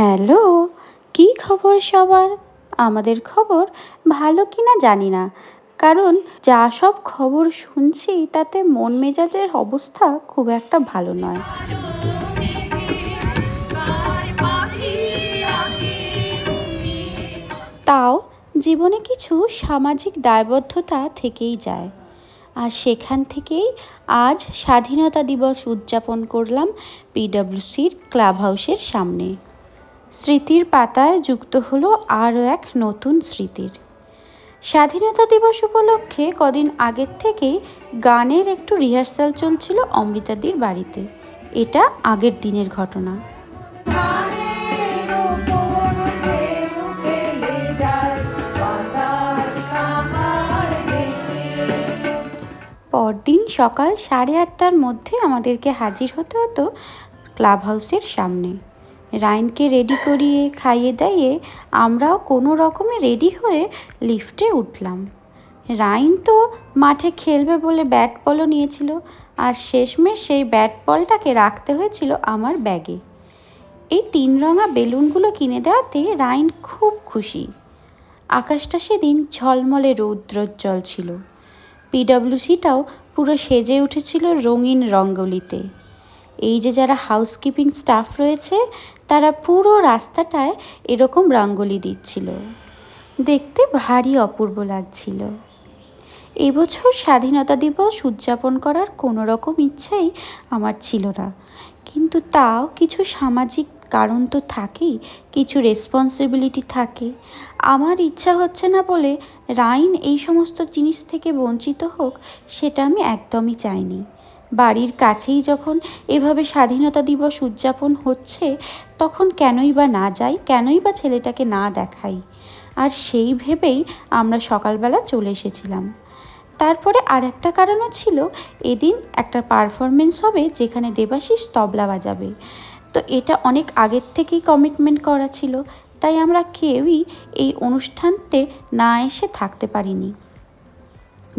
Hello, কী খবর সবার? আমাদের খবর ভালো কি না জানি না। কারণ যা সব খবর শুনছি, তাতে মন মেজাজের অবস্থা খুব একটা ভালো নয়। তাও জীবনে কিছু সামাজিক দায়বদ্ধতা থেকেই যায়। আর সেখান থেকেই আজ স্বাধীনতা দিবস উদযাপন করলাম পিডব্লিউসির ক্লাব হাউসের সামনে। স্মৃতির পাতায় যুক্ত হলো আরও এক নতুন স্মৃতির। স্বাধীনতা দিবস উপলক্ষে কদিন আগের থেকেই গানের একটু রিহার্সাল চলছিল অমৃতাদির বাড়িতে। এটা আগের দিনের ঘটনা। পরদিন সকাল সাড়ে আটটার মধ্যে আমাদেরকে হাজির হতে হতো ক্লাব হাউসের সামনে। রাইনকে রেডি করিয়ে খাইয়ে দাইয়ে আমরাও কোনো রকমে রেডি হয়ে লিফটে উঠলাম। রাইন তো মাঠে খেলবে বলে ব্যাট বলও নিয়েছিল আর শেষমেশ সেই ব্যাট বলটাকে রাখতে হয়েছিল আমার ব্যাগে। এই তিন রঙা বেলুনগুলো কিনে দেওয়াতে রাইন খুব খুশি। আকাশটা সেদিন ঝলমলে রৌদ্রোজ্জ্বল ছিল। পিডব্লিউসিটাও পুরো সেজে উঠেছিল রঙিন রঙ্গোলিতে। এই যে যারা হাউসকিপিং স্টাফ রয়েছে, তারা পুরো রাস্তাটায় এরকম রঙ্গোলি দিচ্ছিল। দেখতে ভারী অপূর্ব লাগছিল। এবছর স্বাধীনতা দিবস উদযাপন করার কোনো রকম ইচ্ছাই আমার ছিল না। কিন্তু তাও কিছু সামাজিক কারণ তো থাকেই, কিছু রেসপন্সিবিলিটি থাকে। আমার ইচ্ছা হচ্ছে না বলে রাইন এই সমস্ত জিনিস থেকে বঞ্চিত হোক, সেটা আমি একদমই চাইনি। বাড়ির কাছেই যখন এভাবে স্বাধীনতা দিবস উদযাপন হচ্ছে, তখন কেনই বা না যাই, কেনই বা ছেলেটাকে না দেখাই? আর সেই ভেবেই আমরা সকালবেলা চলে এসেছিলাম। তারপরে আর একটা কারণও ছিল, এদিন একটা পারফরমেন্স হবে যেখানে দেবাশিস তবলা বাজাবে। তো এটা অনেক আগের থেকেই কমিটমেন্ট করা ছিল, তাই আমরা কেউই এই অনুষ্ঠানতে না এসে থাকতে পারিনি।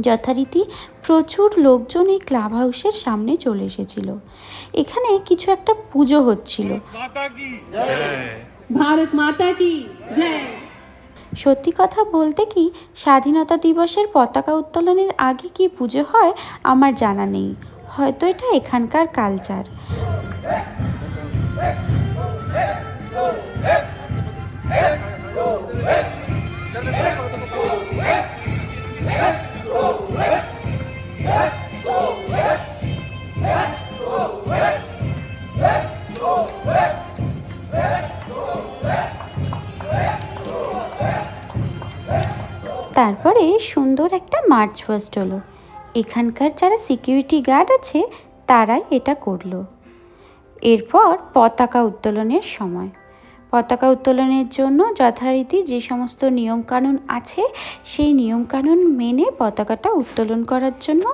যথারীতি প্রচুর লোকজন এই ক্লাব হাউসের সামনে চলে এসেছিল। এখানে কিছু একটা পুজো হচ্ছিল। সত্যি কথা বলতে কি স্বাধীনতা দিবসের পতাকা উত্তোলনের আগে কি পুজো হয় আমার জানা নেই। হয়তো এটা এখানকার কালচার তারপরে সুন্দর একটা মার্চ ফার্স্ট হলো। এখানকার যারা সিকিউরিটি গার্ড আছে, তারাই এটা করল। এরপর পতাকা উত্তোলনের সময়। পতাকা উত্তোলনের জন্য যথারীতি যে সমস্ত নিয়মকানুন আছে, সেই নিয়মকানুন মেনে পতাকাটা উত্তোলন করার জন্য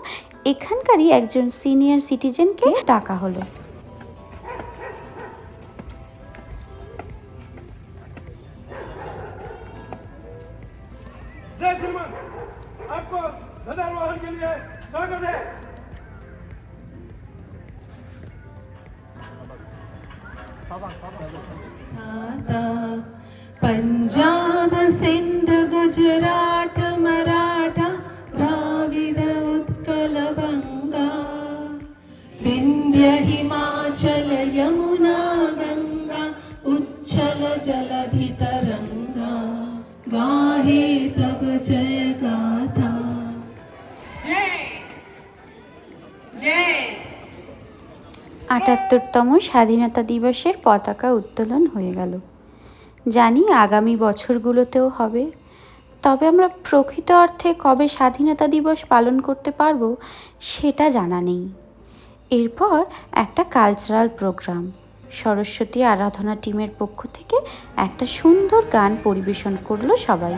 এখানকারই একজন সিনিয়র সিটিজেনকে ডাকা হলো। श्रीमान आपको के लिए स्वागत है। पंजाब सिंध, गुजरात, मराठा, द्राविड, उत्कल गंगा विंध्य हिमाचल, यमुना गंगा उच्चल जलधि तरंगा गाहे तब जय गाथा जय जय আটাত্তরতম স্বাধীনতা দিবসের পতাকা উত্তোলন হয়ে গেল জানি আগামী বছরগুলোতেও হবে তবে আমরা প্রকৃত অর্থে কবে স্বাধীনতা দিবস পালন করতে পারবো সেটা জানা নেই এরপর একটা কালচারাল প্রোগ্রাম সরস্বতী আরাধনা টিমের পক্ষ থেকে একটা সুন্দর গান পরিবেশন করল সবাই।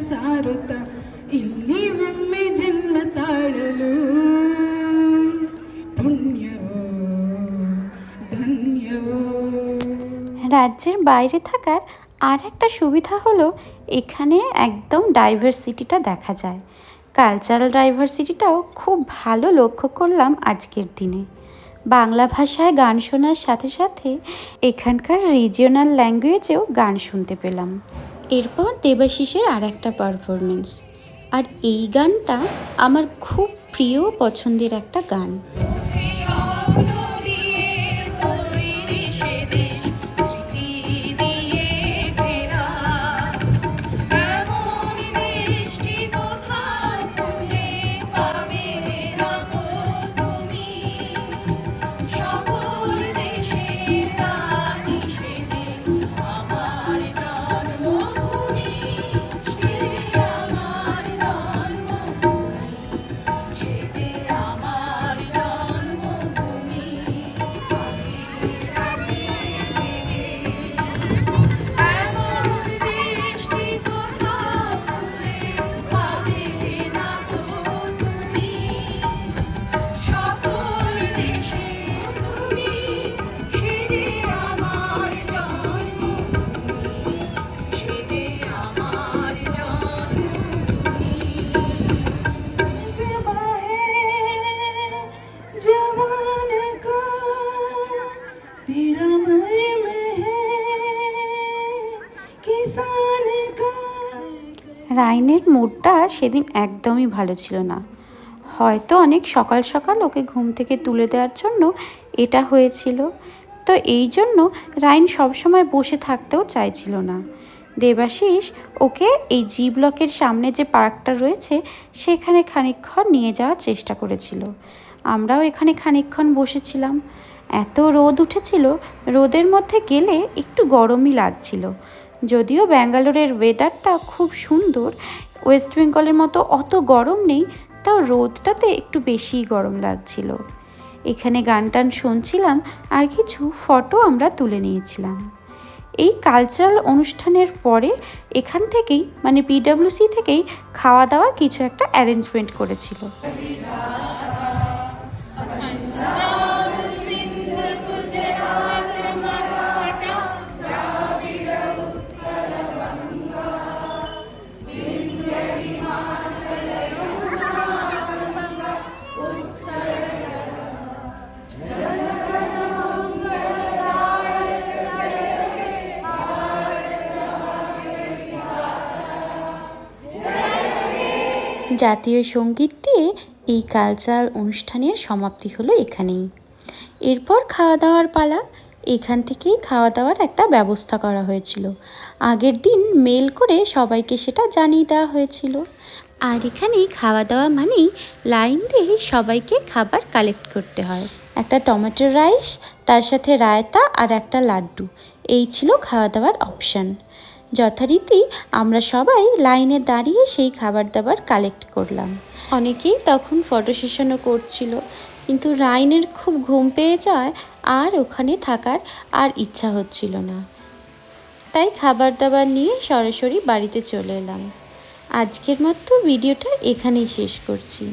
ಸಾರುತ್ತ ಇಲ್ಲಿ ಒಮ್ಮೆ ಜನ್ಮ ತಾಳಲು ಪುಣ್ಯವೋ ಧನ್ಯವೋ রাজ্যের বাইরে থাকার আর একটা সুবিধা হলো এখানে একদম ডাইভার্সিটিটা দেখা যায় কালচারাল ডাইভার্সিটিটাও খুব ভালো লক্ষ্য করলাম আজকের দিনে বাংলা ভাষায় গান শোনার সাথে সাথে এখানকার রিজিওনাল ল্যাঙ্গুয়েজেও গান শুনতে পেলাম এরপর দেবাশিসের আর একটা পারফরমেন্স আর এই গানটা আমার খুব প্রিয় পছন্দের একটা গান। রাইনের মুডটা সেদিন একদমই ভালো ছিল না। হয়তো অনেক সকাল সকাল ওকে ঘুম থেকে তুলে দেওয়ার জন্য এটা হয়েছিল। তো এই জন্য রাইন সবসময় বসে থাকতেও চাইছিল না। দেবাশিস, ওকে এই জি ব্লকের সামনে যে পার্কটা রয়েছে, সেখানে খানিকক্ষণ নিয়ে যাওয়ার চেষ্টা করেছিল। আমরাও এখানে খানিকক্ষণ বসেছিলাম। এত রোদ উঠেছিল, রোদের মধ্যে গেলে একটু গরমই লাগছিল। যদিও ব্যাঙ্গালোরের ওয়েদারটা খুব সুন্দর ওয়েস্ট বেঙ্গলের মতো অত গরম নেই, তাও রোদটাতে একটু বেশিই গরম লাগছিল। এখানে গান টান শুনছিলাম, আর কিছু ফটো আমরা তুলে নিয়েছিলাম। এই কালচারাল অনুষ্ঠানের পরে এখান থেকেই মানে পিডাব্লিউসি থেকেই খাওয়া দাওয়ার কিছু একটা অ্যারেঞ্জমেন্ট করেছিল। জাতীয় সংগীত দিয়ে এই কালচারাল অনুষ্ঠানের সমাপ্তি হলো এখানেই। এরপর খাওয়া দাওয়ার পালা। এখান থেকেই খাওয়া দাওয়ার একটা ব্যবস্থা করা হয়েছিল। আগের দিন মেল করে সবাইকে সেটা জানিয়ে দেওয়া হয়েছিল। আর এখানে খাওয়া দাওয়া মানেই লাইন দিয়ে সবাইকে খাবার কালেক্ট করতে হয়। একটা টমেটো রাইস তার সাথে রায়তা আর একটা লাড্ডু। এই ছিল খাওয়া দাওয়ার অপশান যথারীতি আমরা সবাই লাইনে দাঁড়িয়ে সেই খাবার দাবার কালেক্ট করলাম। অনেকেই তখন ফটো সেশনও করছিল, কিন্তু রাইনের খুব ঘুম পেয়ে যাওয়ায় আর ওখানে থাকার আর ইচ্ছা হচ্ছিল না। তাই খাবার দাবার নিয়ে সরাসরি বাড়িতে চলে এলাম। আজকের মতো ভিডিওটা এখানেই শেষ করছি।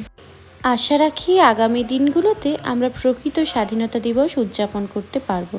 আশা রাখি আগামী দিনগুলোতে আমরা প্রকৃত স্বাধীনতা দিবস উদযাপন করতে পারব।